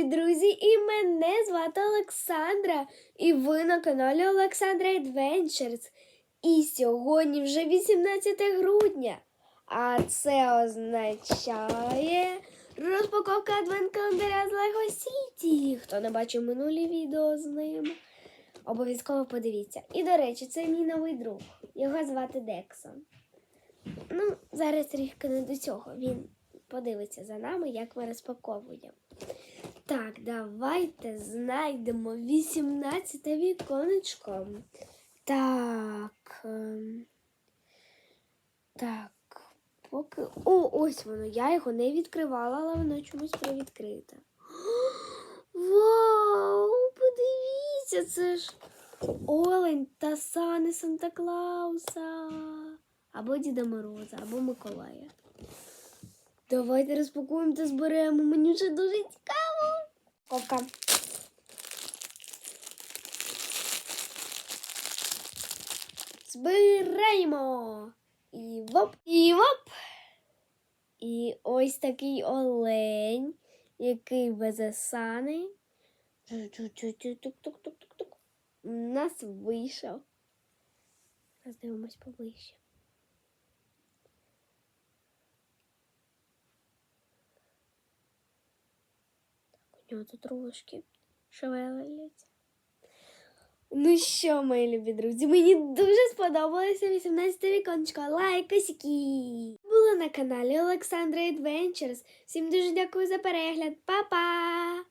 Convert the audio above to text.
любі друзі! І мене звати Олександра. І ви на каналі Олександра Adventures. І сьогодні вже 18 грудня. А це означає розпаковка адвент календаря з Lego City. Хто не бачив минулі відео з ним, обов'язково подивіться. І, до речі, це мій новий друг. Його звати Дексон. Ну, зараз трішки не до цього. Він подивиться за нами, як ми розпаковуємо. Так, давайте знайдемо 18 віконечко. Так. ем, Так. Поки. О, ось воно. Я його не відкривала, але воно чомусь привідкрите. Вау! Подивіться, це ж Олень та сани Санта Клауса. Або Діда Мороза, або Миколая. Давайте розпакуємо та зберемо. Мені вже дуже цікаво. Ковка. Збираємо. І воп, і воп. І ось такий олень, який везе сани. У нас вийшов. Зараз дивимось поближче. Нього тут рожки шевелять. Ну що, мої любі друзі, мені дуже сподобалося 18 віконечко. Лайкосики! Були на каналі Олександра Adventures. Всім дуже дякую за перегляд. Па-па!